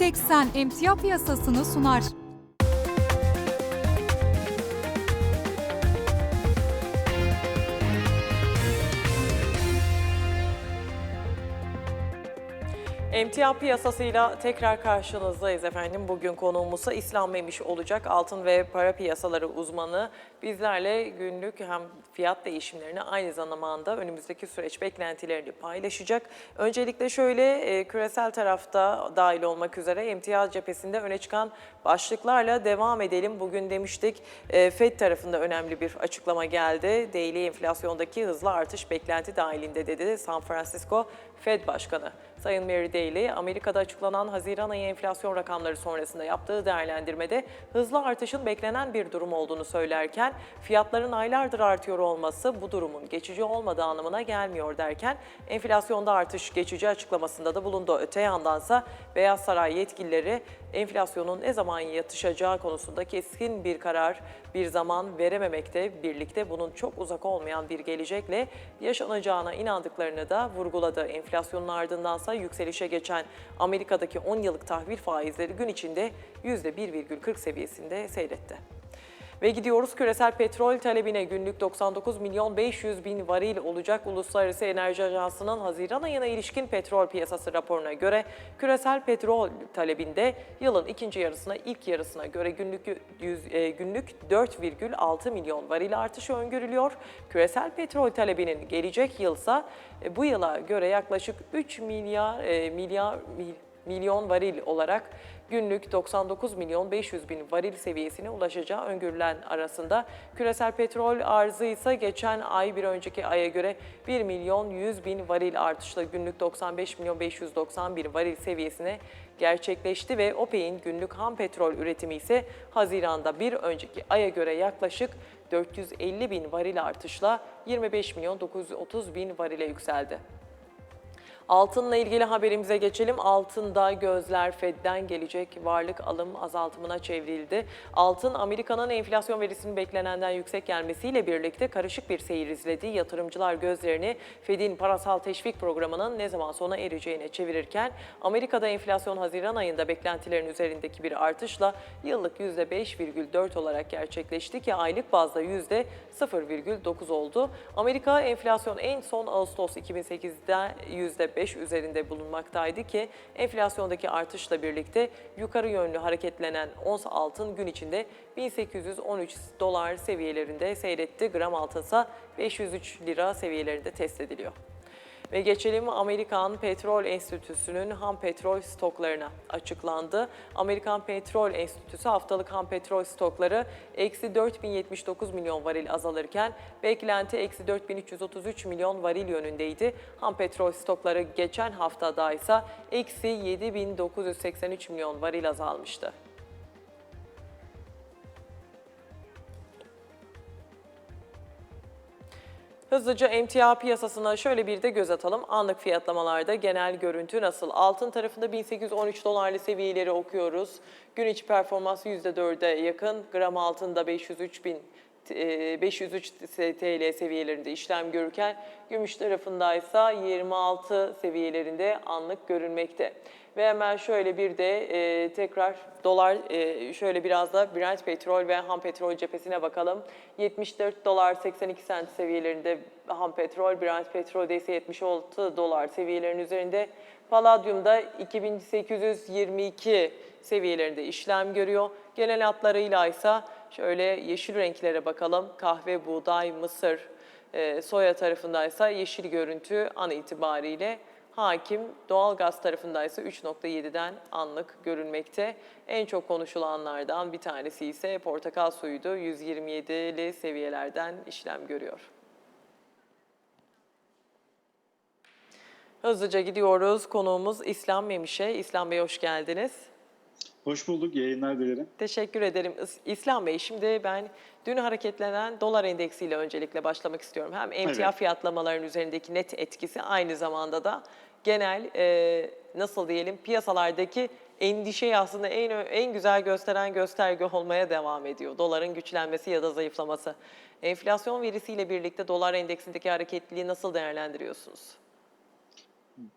Teksen emtia piyasasını sunar. Emtia piyasasıyla tekrar karşınızdayız efendim. Bugün konuğumuzsa İslam Memiş olacak. Altın ve para piyasaları uzmanı bizlerle günlük hem fiyat değişimlerini aynı zamanda önümüzdeki süreç beklentilerini paylaşacak. Öncelikle şöyle e, küresel tarafta dahil olmak üzere emtia cephesinde öne çıkan başlıklarla devam edelim. Bugün demiştik e, FED tarafında önemli bir açıklama geldi. Daily enflasyondaki hızlı artış beklenti dahilinde dedi San Francisco Fed Başkanı. Sayın Mary Daly, Amerika'da açıklanan Haziran ayı enflasyon rakamları sonrasında yaptığı değerlendirmede hızlı artışın beklenen bir durum olduğunu söylerken, fiyatların aylardır artıyor olması bu durumun geçici olmadığı anlamına gelmiyor derken, enflasyonda artış geçici açıklamasında da bulundu. Öte yandansa Beyaz Saray yetkilileri enflasyonun ne zaman yatışacağı konusunda keskin bir karar, bir zaman verememekte birlikte bunun çok uzak olmayan bir gelecekle yaşanacağına inandıklarını da vurguladı. Enflasyonun ardındansa yükselişe geçen Amerika'daki 10 yıllık tahvil faizleri gün içinde %1,40 seviyesinde seyretti. Ve gidiyoruz küresel petrol talebine günlük 99 milyon 500 bin varil olacak Uluslararası Enerji Ajansı'nın Haziran ayına ilişkin petrol piyasası raporuna göre küresel petrol talebinde yılın ikinci yarısına ilk yarısına göre günlük yüz- e, günlük 4,6 milyon varil artışı öngörülüyor. Küresel petrol talebinin gelecek yılsa e, bu yıla göre yaklaşık 3 milyar e, milyar mil- milyon varil olarak günlük 99 milyon 500 bin varil seviyesine ulaşacağı öngörülen arasında. Küresel petrol arzı ise geçen ay bir önceki aya göre 1 milyon 100 bin varil artışla günlük 95 milyon 590 bin varil seviyesine gerçekleşti ve OPEC'in günlük ham petrol üretimi ise Haziran'da bir önceki aya göre yaklaşık 450 bin varil artışla 25 milyon 930 bin varile yükseldi. Altınla ilgili haberimize geçelim. Altında gözler Fed'den gelecek varlık alım azaltımına çevrildi. Altın Amerika'nın enflasyon verisinin beklenenden yüksek gelmesiyle birlikte karışık bir seyir izledi. Yatırımcılar gözlerini Fed'in parasal teşvik programının ne zaman sona ereceğine çevirirken Amerika'da enflasyon Haziran ayında beklentilerin üzerindeki bir artışla yıllık %5,4 olarak gerçekleşti ki aylık bazda %0,9 oldu. Amerika enflasyon en son Ağustos 2008'de %5 üzerinde bulunmaktaydı ki enflasyondaki artışla birlikte yukarı yönlü hareketlenen ons altın gün içinde 1813 dolar seviyelerinde seyretti. Gram altınsa 503 lira seviyelerinde test ediliyor. Ve geçelim Amerikan Petrol Enstitüsü'nün ham petrol stoklarına açıklandı. Amerikan Petrol Enstitüsü haftalık ham petrol stokları eksi 4079 milyon varil azalırken beklenti eksi 4333 milyon varil yönündeydi. Ham petrol stokları geçen haftada ise eksi 7983 milyon varil azalmıştı. Hızlıca emtia piyasasına şöyle bir de göz atalım. Anlık fiyatlamalarda genel görüntü nasıl? Altın tarafında 1813 dolarlı seviyeleri okuyoruz. Gün içi performansı %4'e yakın. Gram altında 503 bin e, 503 TL seviyelerinde işlem görürken gümüş tarafındaysa 26 seviyelerinde anlık görülmekte. Ve hemen şöyle bir de e, tekrar dolar e, şöyle biraz da Brent petrol ve ham petrol cephesine bakalım. 74 dolar 82 sent seviyelerinde ham petrol, Brent petrolde ise 76 dolar seviyelerinin üzerinde. Palladium'da 2822 seviyelerinde işlem görüyor. Genel hatlarıyla ise şöyle yeşil renklere bakalım. Kahve, buğday, mısır, e, soya tarafındaysa yeşil görüntü an itibariyle hakim. Doğalgaz tarafındaysa 3.7'den anlık görülmekte. En çok konuşulanlardan bir tanesi ise portakal suyuydu. 127'li seviyelerden işlem görüyor. Hızlıca gidiyoruz. Konuğumuz İslam Memiş'e. İslam Bey hoş geldiniz. Hoş bulduk, yayınlar dilerim. Teşekkür ederim. İs- İslam Bey şimdi ben dün hareketlenen dolar endeksiyle öncelikle başlamak istiyorum. Hem emtia Evet. fiyatlamaların üzerindeki net etkisi aynı zamanda da genel e, nasıl diyelim piyasalardaki endişeyi aslında en en güzel gösteren gösterge olmaya devam ediyor. Doların güçlenmesi ya da zayıflaması. Enflasyon verisiyle birlikte dolar endeksindeki hareketliliği nasıl değerlendiriyorsunuz?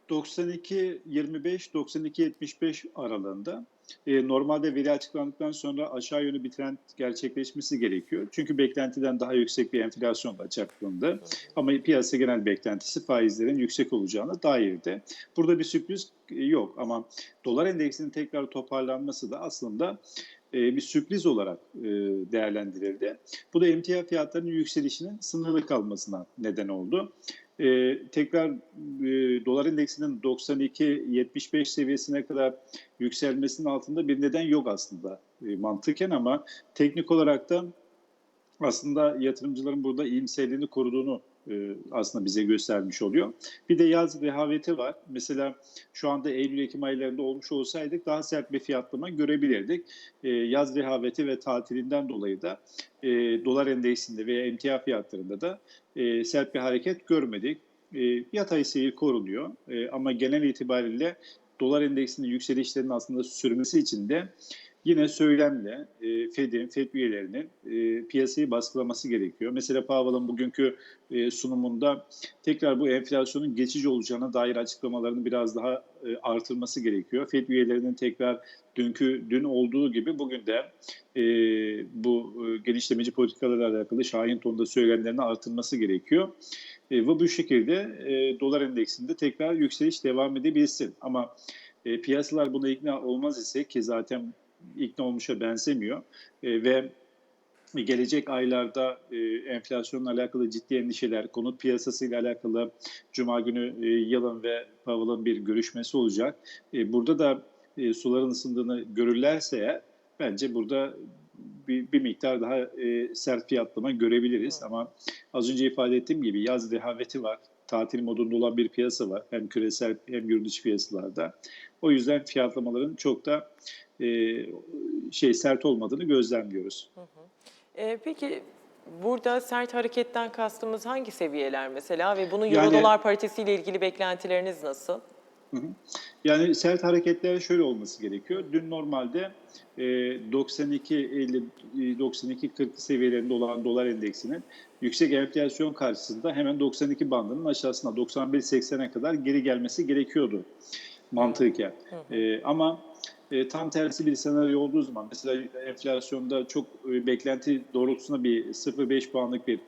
92-25-92-75 aralığında. E, normalde veri açıklandıktan sonra aşağı yönlü bir trend gerçekleşmesi gerekiyor. Çünkü beklentiden daha yüksek bir enflasyon açıklandı. Ama piyasa genel beklentisi faizlerin yüksek olacağına dairdi. Burada bir sürpriz e, yok ama dolar endeksinin tekrar toparlanması da aslında e, bir sürpriz olarak e, değerlendirildi. Bu da emtia fiyatlarının yükselişinin sınırlı kalmasına neden oldu. E, tekrar e, dolar endeksinin 92-75 seviyesine kadar yükselmesinin altında bir neden yok aslında. E, mantıken ama teknik olarak da aslında yatırımcıların burada iyimserliğini koruduğunu aslında bize göstermiş oluyor. Bir de yaz rehaveti var. Mesela şu anda Eylül-Ekim aylarında olmuş olsaydık daha sert bir fiyatlama görebilirdik. E, yaz rehaveti ve tatilinden dolayı da e, dolar endeksinde veya emtia fiyatlarında da e, sert bir hareket görmedik. E, yatay seyir korunuyor E, ama genel itibariyle dolar endeksinin yükselişlerinin aslında sürmesi için de yine söylemle e, Fed'in, Fed üyelerinin e, piyasayı baskılaması gerekiyor. Mesela Powell'ın bugünkü e, sunumunda tekrar bu enflasyonun geçici olacağına dair açıklamalarını biraz daha e, artırması gerekiyor. Fed üyelerinin tekrar dünkü dün olduğu gibi bugün de e, bu e, genişlemeci politikalarla alakalı şahin tonda söylemlerini artırması gerekiyor. E, ve bu şekilde e, dolar endeksinde tekrar yükseliş devam edebilsin. Ama e, piyasalar buna ikna olmaz ise ki zaten ikna olmuşa benzemiyor e, ve gelecek aylarda e, enflasyonla alakalı ciddi endişeler, konut piyasasıyla alakalı Cuma günü e, Yalın ve Powell'ın bir görüşmesi olacak. E, burada da e, suların ısındığını görürlerse eğer, bence burada bir, bir miktar daha e, sert fiyatlama görebiliriz. Ama az önce ifade ettiğim gibi yaz rehaveti var. Tatil modunda olan bir piyasa var. Hem küresel hem yurt dışı piyasalarda. O yüzden fiyatlamaların çok da e, şey sert olmadığını gözlemliyoruz. E, peki burada sert hareketten kastımız hangi seviyeler mesela ve bunun Yani- euro dolar paritesiyle ilgili beklentileriniz nasıl? Hı hı. Yani sert hareketler şöyle olması gerekiyor. Dün normalde e, 92 50 92 40 seviyelerinde olan dolar endeksinin yüksek enflasyon karşısında hemen 92 bandının aşağısına 91-80'e kadar geri gelmesi gerekiyordu mantıken. E, ama e, tam tersi bir senaryo olduğu zaman mesela enflasyonda çok e, beklenti doğrultusunda bir 0.5 puanlık bir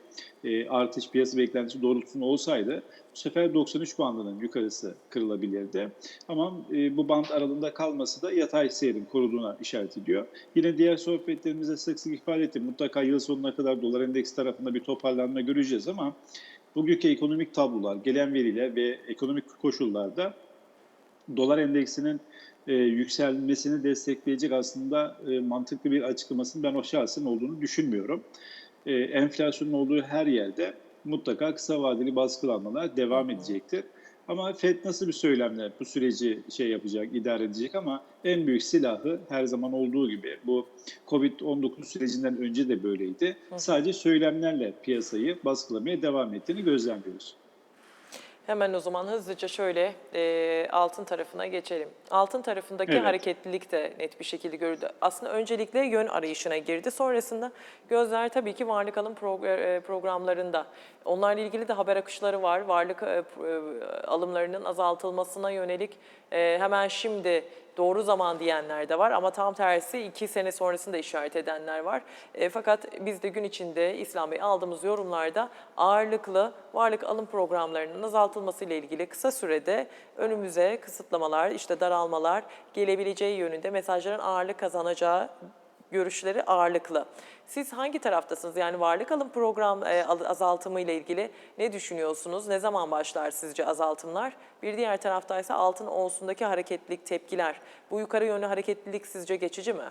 e, artış piyasa beklentisi doğrultusunda olsaydı bu sefer 93 bandının yukarısı kırılabilirdi. Ama e, bu band aralığında kalması da yatay seyrin koruduğuna işaret ediyor. Yine diğer sohbetlerimizde sık sık ifade ettim. Mutlaka yıl sonuna kadar dolar endeksi tarafında bir toparlanma göreceğiz ama bugünkü ekonomik tablolar, gelen veriler ve ekonomik koşullarda dolar endeksinin e, yükselmesini destekleyecek aslında e, mantıklı bir açıklamasının ben o şahsın olduğunu düşünmüyorum. E, enflasyonun olduğu her yerde mutlaka kısa vadeli baskılanmalar devam edecektir. Ama FED nasıl bir söylemle bu süreci şey yapacak, idare edecek ama en büyük silahı her zaman olduğu gibi bu Covid-19 sürecinden önce de böyleydi. Sadece söylemlerle piyasayı baskılamaya devam ettiğini gözlemliyoruz. Hemen o zaman hızlıca şöyle e, altın tarafına geçelim. Altın tarafındaki Evet. hareketlilik de net bir şekilde görüldü. Aslında öncelikle yön arayışına girdi. Sonrasında gözler tabii ki varlık alım e, programlarında. Onlarla ilgili de haber akışları var. Varlık e, e, alımlarının azaltılmasına yönelik hemen şimdi doğru zaman diyenler de var ama tam tersi iki sene sonrasında işaret edenler var. E, fakat biz de gün içinde İslam Bey aldığımız yorumlarda ağırlıklı varlık alım programlarının azaltılması ile ilgili kısa sürede önümüze kısıtlamalar, işte daralmalar gelebileceği yönünde mesajların ağırlık kazanacağı görüşleri ağırlıklı. Siz hangi taraftasınız? Yani varlık alım program e, al- azaltımı ile ilgili ne düşünüyorsunuz? Ne zaman başlar sizce azaltımlar? Bir diğer taraftaysa altın onsundaki hareketlilik, tepkiler. Bu yukarı yönlü hareketlilik sizce geçici mi?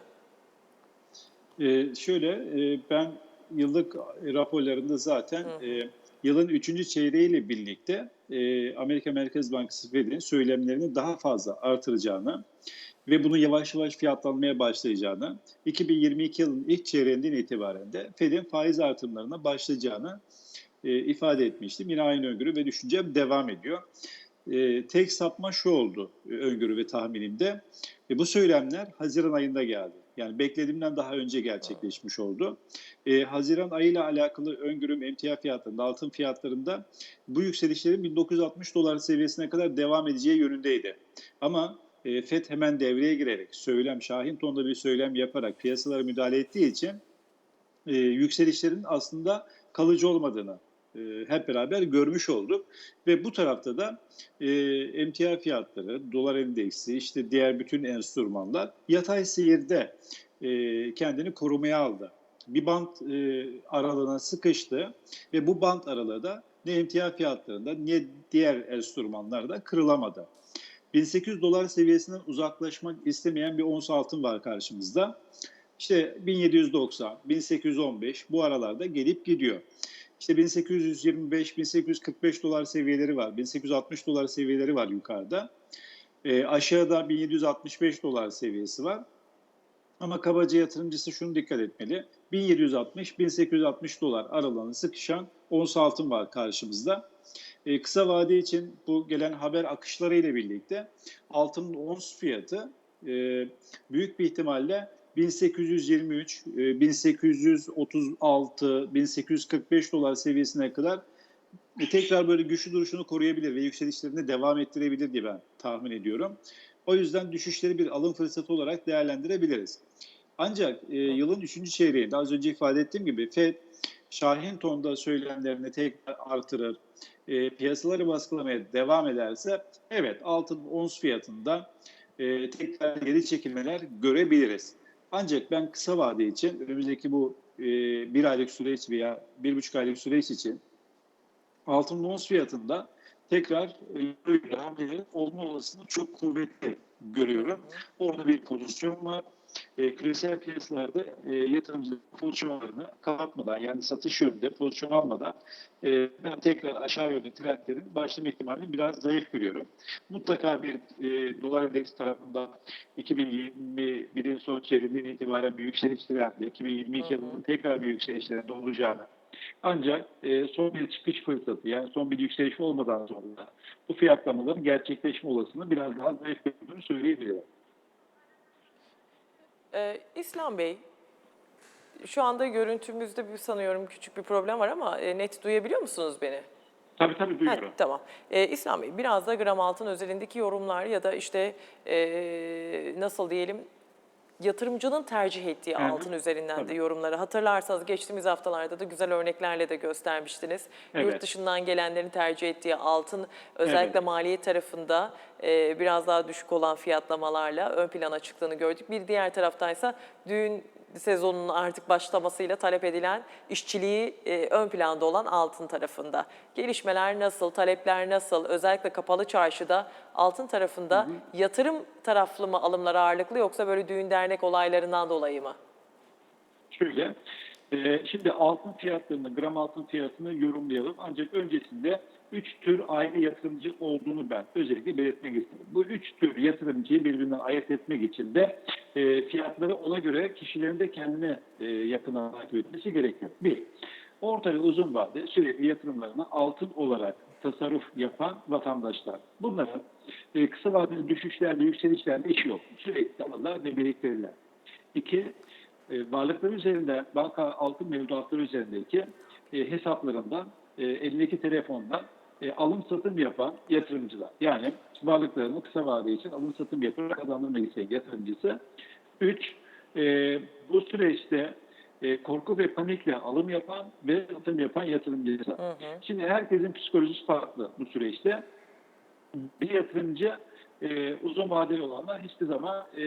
Ee, şöyle, e, ben yıllık raporlarında zaten e, yılın üçüncü çeyreğiyle birlikte e, Amerika Merkez Bankası Fed'in söylemlerini daha fazla artıracağını ve bunu yavaş yavaş fiyatlanmaya başlayacağını, 2022 yılının ilk çeyreğinden itibaren de Fed'in faiz artımlarına başlayacağını e, ifade etmiştim. Yine aynı öngörü ve düşüncem devam ediyor. E, tek sapma şu oldu e, öngörü ve tahminimde. E, bu söylemler Haziran ayında geldi. Yani beklediğimden daha önce gerçekleşmiş oldu. E, Haziran ayıyla alakalı öngörüm emtia fiyatlarında, altın fiyatlarında bu yükselişlerin 1960 dolar seviyesine kadar devam edeceği yönündeydi. Ama e, FED hemen devreye girerek, söylem, Şahin tonda bir söylem yaparak piyasalara müdahale ettiği için e, yükselişlerin aslında kalıcı olmadığını e, hep beraber görmüş olduk. Ve bu tarafta da e, emtia fiyatları, dolar endeksi, işte diğer bütün enstrümanlar yatay seyirde e, kendini korumaya aldı. Bir bant e, aralığına sıkıştı ve bu bant aralığı da ne emtia fiyatlarında ne diğer enstrümanlarda kırılamadı. 1800 dolar seviyesinden uzaklaşmak istemeyen bir ons altın var karşımızda. İşte 1790, 1815 bu aralarda gelip gidiyor. İşte 1825, 1845 dolar seviyeleri var. 1860 dolar seviyeleri var yukarıda. E, aşağıda 1765 dolar seviyesi var. Ama kabaca yatırımcısı şunu dikkat etmeli. 1760-1860 dolar aralığına sıkışan ons altın var karşımızda. E, kısa vade için bu gelen haber akışları ile birlikte altının ons fiyatı e, büyük bir ihtimalle 1823, e, 1836, 1845 dolar seviyesine kadar e, tekrar böyle güçlü duruşunu koruyabilir ve yükselişlerini devam ettirebilir diye ben tahmin ediyorum. O yüzden düşüşleri bir alım fırsatı olarak değerlendirebiliriz. Ancak e, yılın üçüncü çeyreğinde az önce ifade ettiğim gibi FED Şahin tonda söylemlerini tekrar artırır, e, piyasaları baskılamaya devam ederse evet altın ons fiyatında e, tekrar geri çekilmeler görebiliriz. Ancak ben kısa vade için önümüzdeki bu e, bir aylık süreç veya bir buçuk aylık süreç için altın ons fiyatında tekrar e, hamleleri olma olasılığı çok kuvvetli görüyorum. Orada bir pozisyon var. E, küresel piyasalarda e, yatırımcı pozisyonlarını kapatmadan yani satış yönünde pozisyon almadan e, ben tekrar aşağı yönlü trendlerin başlama ihtimalini biraz zayıf görüyorum. Mutlaka bir e, dolar endeks tarafından 2021'in son çeyreğinden itibaren bir yükseliş trendi, 2022 yılının tekrar bir yükseliş trendi olacağını ancak e, son bir çıkış fırsatı yani son bir yükseliş olmadan sonra bu fiyatlamaların gerçekleşme olasılığı biraz daha zayıf olduğunu söyleyebilirim. Ee, İslam Bey, şu anda görüntümüzde bir sanıyorum küçük bir problem var ama e, net duyabiliyor musunuz beni? Tabii tabii Ha, duyuyorum. tamam. Ee, İslam Bey, biraz da gram altın özelindeki yorumlar ya da işte e, nasıl diyelim yatırımcının tercih ettiği Hı hı. altın üzerinden de Tabii. yorumları. Hatırlarsanız geçtiğimiz haftalarda da güzel örneklerle de göstermiştiniz. Yurt Evet. dışından gelenlerin tercih ettiği altın özellikle Evet. maliyet tarafında e, biraz daha düşük olan fiyatlamalarla ön plana çıktığını gördük. Bir diğer taraftaysa düğün sezonunun artık başlamasıyla talep edilen işçiliği e, ön planda olan altın tarafında. Gelişmeler nasıl, talepler nasıl? Özellikle kapalı çarşıda altın tarafında yatırım taraflı mı alımlar ağırlıklı yoksa böyle düğün dernek olaylarından dolayı mı? Şöyle, e, şimdi altın fiyatlarını, gram altın fiyatını yorumlayalım. Ancak öncesinde üç tür ayrı yatırımcı olduğunu ben özellikle belirtmek istedim. Bu üç tür yatırımcıyı birbirinden ayırt etmek için de e, fiyatları ona göre kişilerin de kendine e, yakından takip etmesi gerekiyor. Bir, orta ve uzun vade sürekli yatırımlarını altın olarak tasarruf yapan vatandaşlar. Bunların e, kısa vadeli düşüşlerle, yükselişlerle işi yok. Sürekli alırlar ve biriktirirler. İki, e, varlıkları üzerinde, banka altın mevduatları üzerindeki e, hesaplarından, e, elindeki telefondan e, alım satım yapan yatırımcılar. Yani varlıklarını kısa vade için alım satım yaparak kazandırmak isteyen yatırımcısı. Üç, e, bu süreçte e, korku ve panikle alım yapan ve satım yapan yatırımcısı. Hı hı. Şimdi herkesin psikolojisi farklı bu süreçte. Bir yatırımcı e, uzun vadeli olanlar hiçbir zaman e,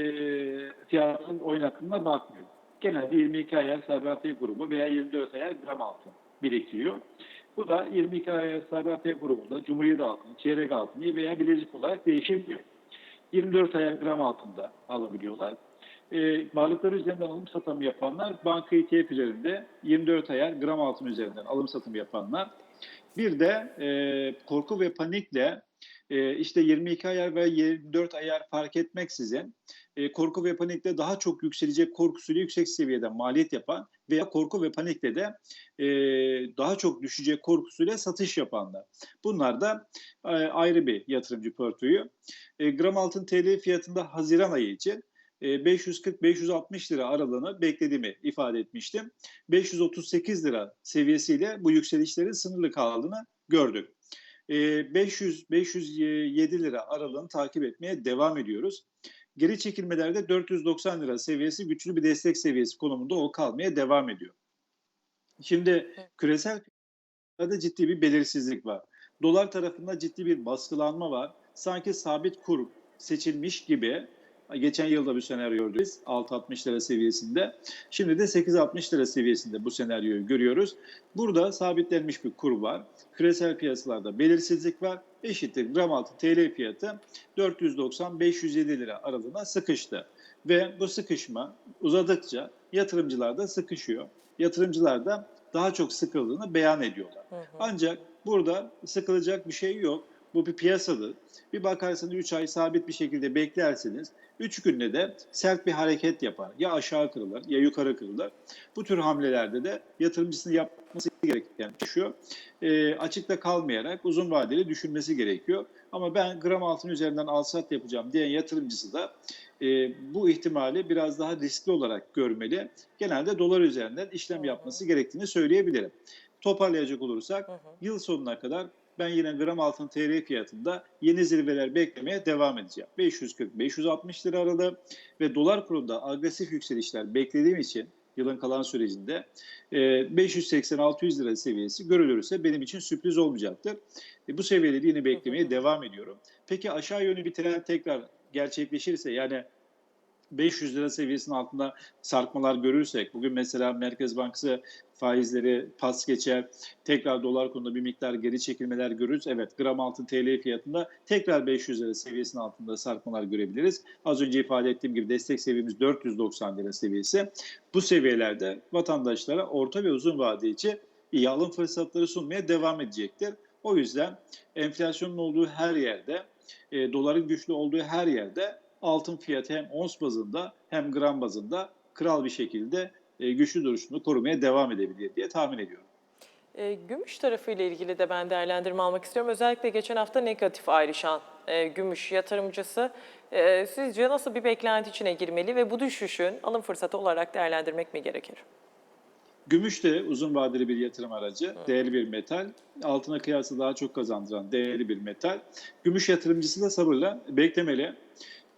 fiyatın oynatımına bakmıyor. Genelde 22 ayar Sabahati grubu veya 24 ayar gram altın biriktiriyor. Bu da 22 ayar Sabahati grubunda Cumhuriyet altını, çeyrek altını veya bilezik olarak değişebiliyor. 24 ayar gram altında alabiliyorlar. E, varlıkları üzerinden alım satım yapanlar banka ETF üzerinde 24 ayar gram altın üzerinden alım satım yapanlar. Bir de e, korku ve panikle e, işte 22 ayar ve 24 ayar fark etmeksizin e, korku ve panikle daha çok yükselecek korkusuyla yüksek seviyede maliyet yapan veya korku ve panikle de e, daha çok düşecek korkusuyla satış yapanlar. Bunlar da e, ayrı bir yatırımcı portföyü. E, gram altın TL fiyatında Haziran ayı için e, 540-560 lira aralığını beklediğimi ifade etmiştim. 538 lira seviyesiyle bu yükselişlerin sınırlı kaldığını gördük. E, 500-507 lira aralığını takip etmeye devam ediyoruz. Geri çekilmelerde 490 lira seviyesi güçlü bir destek seviyesi konumunda o kalmaya devam ediyor. Şimdi küresel piyasada ciddi bir belirsizlik var. Dolar tarafında ciddi bir baskılanma var. Sanki sabit kur seçilmiş gibi geçen yılda bir senaryo gördük. 6.60 lira seviyesinde. Şimdi de 8.60 lira seviyesinde bu senaryoyu görüyoruz. Burada sabitlenmiş bir kur var. Küresel piyasalarda belirsizlik var. Eşittir gram altın TL fiyatı 490-507 lira aralığına sıkıştı. Ve bu sıkışma uzadıkça yatırımcılar da sıkışıyor. Yatırımcılar da daha çok sıkıldığını beyan ediyorlar. Ancak burada sıkılacak bir şey yok. Bu bir piyasadır. Bir bakarsanız 3 ay sabit bir şekilde beklerseniz 3 günde de sert bir hareket yapar. Ya aşağı kırılır ya yukarı kırılır. Bu tür hamlelerde de yatırımcısının yapması gereken şu e, açıkta kalmayarak uzun vadeli düşünmesi gerekiyor. Ama ben gram altın üzerinden alsat yapacağım diyen yatırımcısı da e, bu ihtimali biraz daha riskli olarak görmeli. Genelde dolar üzerinden işlem yapması gerektiğini söyleyebilirim. Toparlayacak olursak yıl sonuna kadar ben yine gram altın TL fiyatında yeni zirveler beklemeye devam edeceğim. 540-560 lira aralığı ve dolar kurunda agresif yükselişler beklediğim için yılın kalan sürecinde e, 580-600 lira seviyesi görülürse benim için sürpriz olmayacaktır. E, Bu seviyeleri yine beklemeye devam ediyorum. Peki aşağı yönlü bir trend tekrar gerçekleşirse yani 500 lira seviyesinin altında sarkmalar görürsek, bugün mesela Merkez Bankası faizleri pas geçer, tekrar dolar konusunda bir miktar geri çekilmeler görürüz. Evet gram altın TL fiyatında tekrar 500 lira seviyesinin altında sarkmalar görebiliriz. Az önce ifade ettiğim gibi destek seviyemiz 490 lira seviyesi. Bu seviyelerde vatandaşlara orta ve uzun vade için iyi alım fırsatları sunmaya devam edecektir. O yüzden enflasyonun olduğu her yerde, e, doların güçlü olduğu her yerde altın fiyatı hem ons bazında hem gram bazında kral bir şekilde e, güçlü duruşunu korumaya devam edebilir diye tahmin ediyorum. E, gümüş tarafıyla ilgili de ben değerlendirme almak istiyorum. Özellikle geçen hafta negatif ayrışan e, gümüş yatırımcısı. E, sizce nasıl bir beklenti içine girmeli ve bu düşüşün alım fırsatı olarak değerlendirmek mi gerekir? Gümüş de uzun vadeli bir yatırım aracı, değerli bir metal. Altına kıyasla daha çok kazandıran değerli bir metal. Gümüş yatırımcısı da sabırla beklemeli.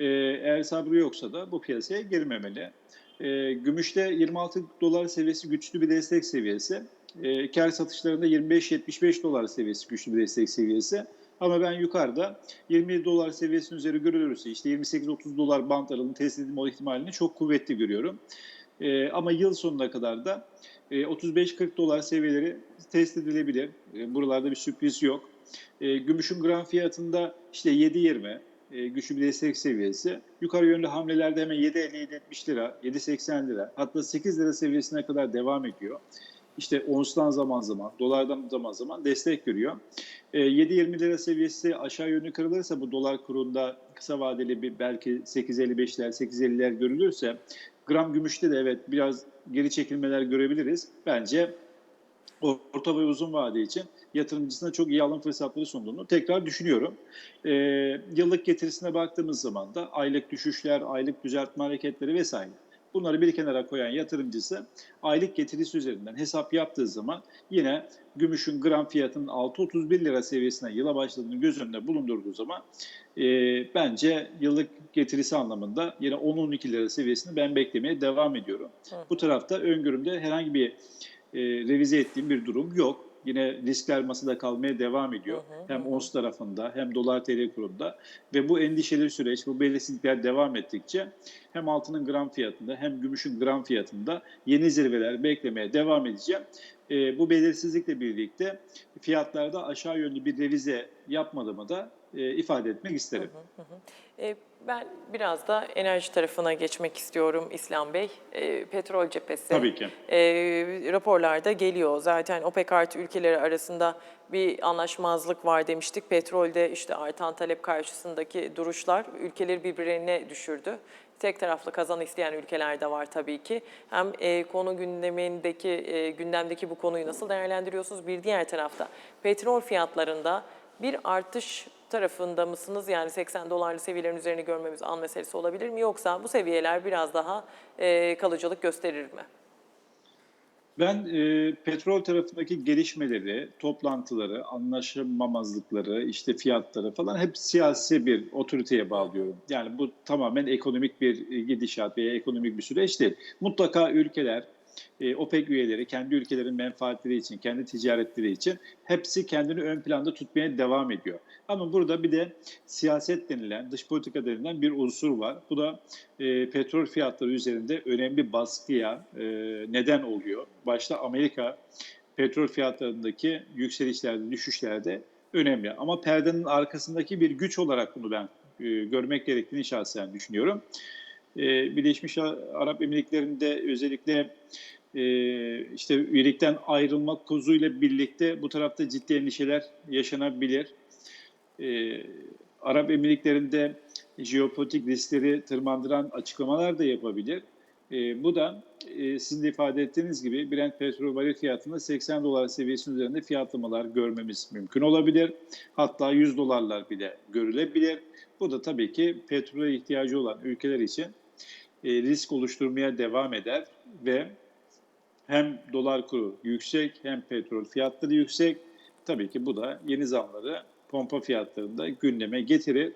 Ee, eğer sabrı yoksa da bu piyasaya girmemeli. Ee, gümüşte 26 dolar seviyesi güçlü bir destek seviyesi. Ee, kar satışlarında 25-75 dolar seviyesi güçlü bir destek seviyesi. Ama ben yukarıda 27 dolar seviyesinin üzeri görülürse işte 28-30 dolar bant aralığını test edilme ihtimalini çok kuvvetli görüyorum. Ee, ama yıl sonuna kadar da e, 35-40 dolar seviyeleri test edilebilir. E, buralarda bir sürpriz yok. E, gümüşün gram fiyatında işte 7.20 e, güçlü bir destek seviyesi. Yukarı yönlü hamlelerde hemen 7.50-7.70 lira, 7.80 lira hatta 8 lira seviyesine kadar devam ediyor. İşte onstan zaman zaman, dolardan zaman zaman destek görüyor. E, 7.20 lira seviyesi aşağı yönlü kırılırsa bu dolar kurunda kısa vadeli bir belki 8.55'ler, 8.50'ler görülürse gram gümüşte de evet biraz geri çekilmeler görebiliriz. Bence orta ve uzun vade için yatırımcısına çok iyi alım fırsatları sunduğunu tekrar düşünüyorum. Ee, yıllık getirisine baktığımız zaman da aylık düşüşler, aylık düzeltme hareketleri vesaire. Bunları bir kenara koyan yatırımcısı aylık getirisi üzerinden hesap yaptığı zaman yine gümüşün gram fiyatının 6.31 lira seviyesine yıla başladığını göz önünde bulundurduğu zaman e, bence yıllık getirisi anlamında yine 10-12 lira seviyesini ben beklemeye devam ediyorum. Bu tarafta öngörümde herhangi bir e, revize ettiğim bir durum yok. Yine riskler masada kalmaya devam ediyor. Hem ons tarafında hem dolar TL kurunda ve bu endişeli süreç, bu belirsizlikler devam ettikçe hem altının gram fiyatında hem gümüşün gram fiyatında yeni zirveler beklemeye devam edeceğim. E, bu belirsizlikle birlikte fiyatlarda aşağı yönlü bir revize yapmadığımı da e, ifade etmek isterim. E, ben biraz da enerji tarafına geçmek istiyorum İslam Bey. E, petrol cephesi. Tabii ki. E, raporlarda geliyor. Zaten OPEC artı ülkeleri arasında bir anlaşmazlık var demiştik. Petrolde işte artan talep karşısındaki duruşlar ülkeleri birbirine düşürdü. Tek taraflı kazan isteyen ülkeler de var tabii ki. Hem e, konu gündemindeki e, gündemdeki bu konuyu nasıl değerlendiriyorsunuz? Bir diğer tarafta petrol fiyatlarında bir artış tarafında mısınız? Yani 80 dolarlı seviyelerin üzerine görmemiz an meselesi olabilir mi? Yoksa bu seviyeler biraz daha e, kalıcılık gösterir mi? Ben e, petrol tarafındaki gelişmeleri, toplantıları, anlaşamamazlıkları, işte fiyatları falan hep siyasi bir otoriteye bağlıyorum. Yani bu tamamen ekonomik bir e, gidişat veya ekonomik bir süreç değil. Mutlaka ülkeler, e, OPEC üyeleri kendi ülkelerin menfaatleri için, kendi ticaretleri için hepsi kendini ön planda tutmaya devam ediyor. Ama burada bir de siyaset denilen, dış politika denilen bir unsur var. Bu da e, petrol fiyatları üzerinde önemli baskıya e, neden oluyor. Başta Amerika petrol fiyatlarındaki yükselişlerde, düşüşlerde önemli. Ama perdenin arkasındaki bir güç olarak bunu ben e, görmek gerektiğini şahsen düşünüyorum. E, Birleşmiş Arap Emirlikleri'nde özellikle e, işte üyelikten ayrılma kozuyla birlikte bu tarafta ciddi endişeler yaşanabilir. E, Arap Emirlikleri'nde jeopolitik riskleri tırmandıran açıklamalar da yapabilir. E, bu da e, sizin de ifade ettiğiniz gibi Brent petrol varil fiyatında 80 dolar seviyesinin üzerinde fiyatlamalar görmemiz mümkün olabilir. Hatta 100 dolarlar bile görülebilir. Bu da tabii ki petrole ihtiyacı olan ülkeler için e, risk oluşturmaya devam eder ve hem dolar kuru yüksek hem petrol fiyatları yüksek. Tabii ki bu da yeni zamları pompa fiyatlarında gündeme getirir.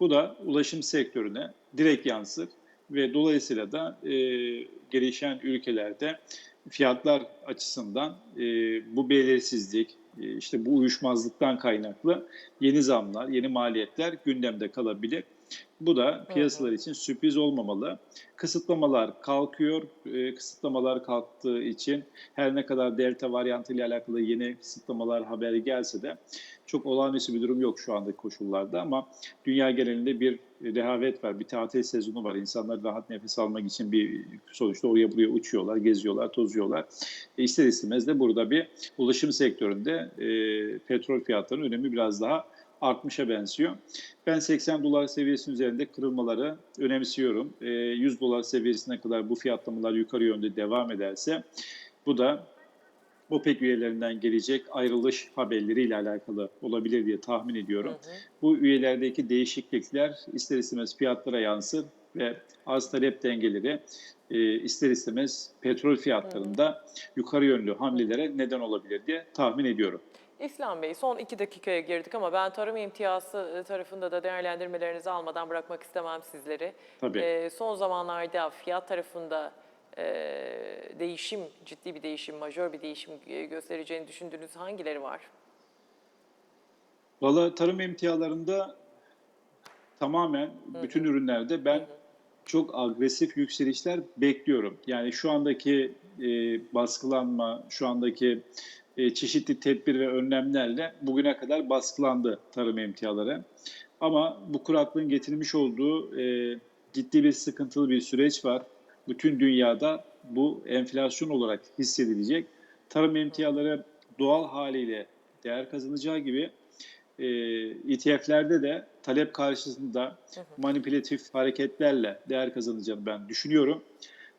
Bu da ulaşım sektörüne direkt yansır ve dolayısıyla da e, gelişen ülkelerde fiyatlar açısından e, bu belirsizlik, e, işte bu uyuşmazlıktan kaynaklı yeni zamlar, yeni maliyetler gündemde kalabilir. Bu da piyasalar için sürpriz olmamalı. Kısıtlamalar kalkıyor. E, kısıtlamalar kalktığı için her ne kadar delta varyantı ile alakalı yeni kısıtlamalar haberi gelse de çok olağanüstü bir durum yok şu andaki koşullarda ama dünya genelinde bir rehavet var, bir tatil sezonu var. İnsanlar rahat nefes almak için bir sonuçta oraya buraya uçuyorlar, geziyorlar, tozuyorlar. E, ister istemez de burada bir ulaşım sektöründe e, petrol fiyatlarının önemi biraz daha artmışa benziyor. Ben 80 dolar seviyesinin üzerinde kırılmaları önemsiyorum. E, 100 dolar seviyesine kadar bu fiyatlamalar yukarı yönde devam ederse bu da OPEC üyelerinden gelecek ayrılış haberleriyle alakalı olabilir diye tahmin ediyorum. Hı hı. Bu üyelerdeki değişiklikler ister istemez fiyatlara yansır ve arz talep dengeleri e, ister istemez petrol fiyatlarında hı. yukarı yönlü hamlelere neden olabilir diye tahmin ediyorum. İslam Bey son iki dakikaya girdik ama ben tarım imtiyazı tarafında da değerlendirmelerinizi almadan bırakmak istemem sizleri. Tabii. Ee, son zamanlarda fiyat tarafında e, değişim, ciddi bir değişim, majör bir değişim e, göstereceğini düşündüğünüz hangileri var? Valla tarım emtialarında tamamen bütün ürünlerde ben çok agresif yükselişler bekliyorum. Yani şu andaki e, baskılanma, şu andaki e, çeşitli tedbir ve önlemlerle bugüne kadar baskılandı tarım emtiaları. Ama bu kuraklığın getirmiş olduğu e, ciddi bir sıkıntılı bir süreç var. Bütün dünyada bu enflasyon olarak hissedilecek. Tarım emtiaları doğal haliyle değer kazanacağı gibi e, ETF'lerde de talep karşısında manipülatif hareketlerle değer kazanacağını ben düşünüyorum.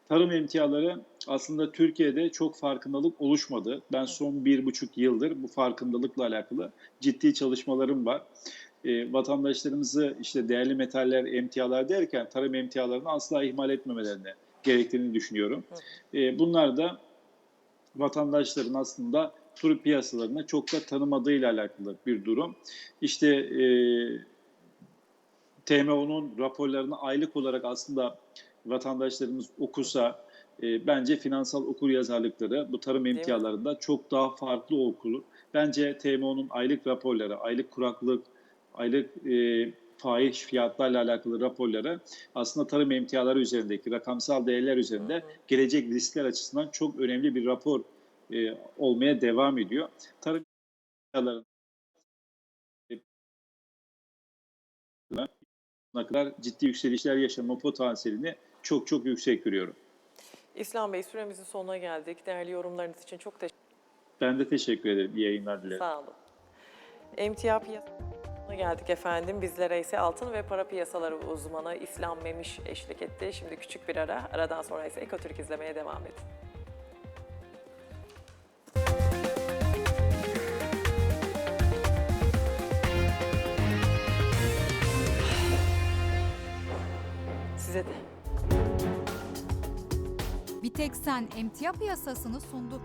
Tarım emtiaları aslında Türkiye'de çok farkındalık oluşmadı. Ben son bir buçuk yıldır bu farkındalıkla alakalı ciddi çalışmalarım var. E, vatandaşlarımızı işte değerli metaller, emtialar derken tarım emtialarını asla ihmal etmemelerini gerektiğini düşünüyorum. E, bunlar da vatandaşların aslında tur piyasalarını çok da tanımadığıyla alakalı bir durum. İşte e, TMO'nun raporlarını aylık olarak aslında vatandaşlarımız okusa e, bence finansal okur yazarlıkları bu tarım emtialarında çok daha farklı okur. Bence TMO'nun aylık raporları, aylık kuraklık, aylık e, fahiş fiyatlarla alakalı raporları aslında tarım emtiaları üzerindeki rakamsal değerler üzerinde hı hı. gelecek riskler açısından çok önemli bir rapor e, olmaya devam ediyor. Tarım emtialarının ne kadar ciddi yükselişler yaşama potansiyelini çok çok yüksek görüyorum. İslam Bey süremizin sonuna geldik. Değerli yorumlarınız için çok teşekkür Ben de teşekkür ederim. İyi yayınlar dilerim. Sağ olun. Emtia piyasasına geldik efendim. Bizlere ise altın ve para piyasaları uzmanı İslam Memiş eşlik etti. Şimdi küçük bir ara. Aradan sonra ise Ekotürk izlemeye devam edin. Size de. Teksen emtia piyasasını sundu.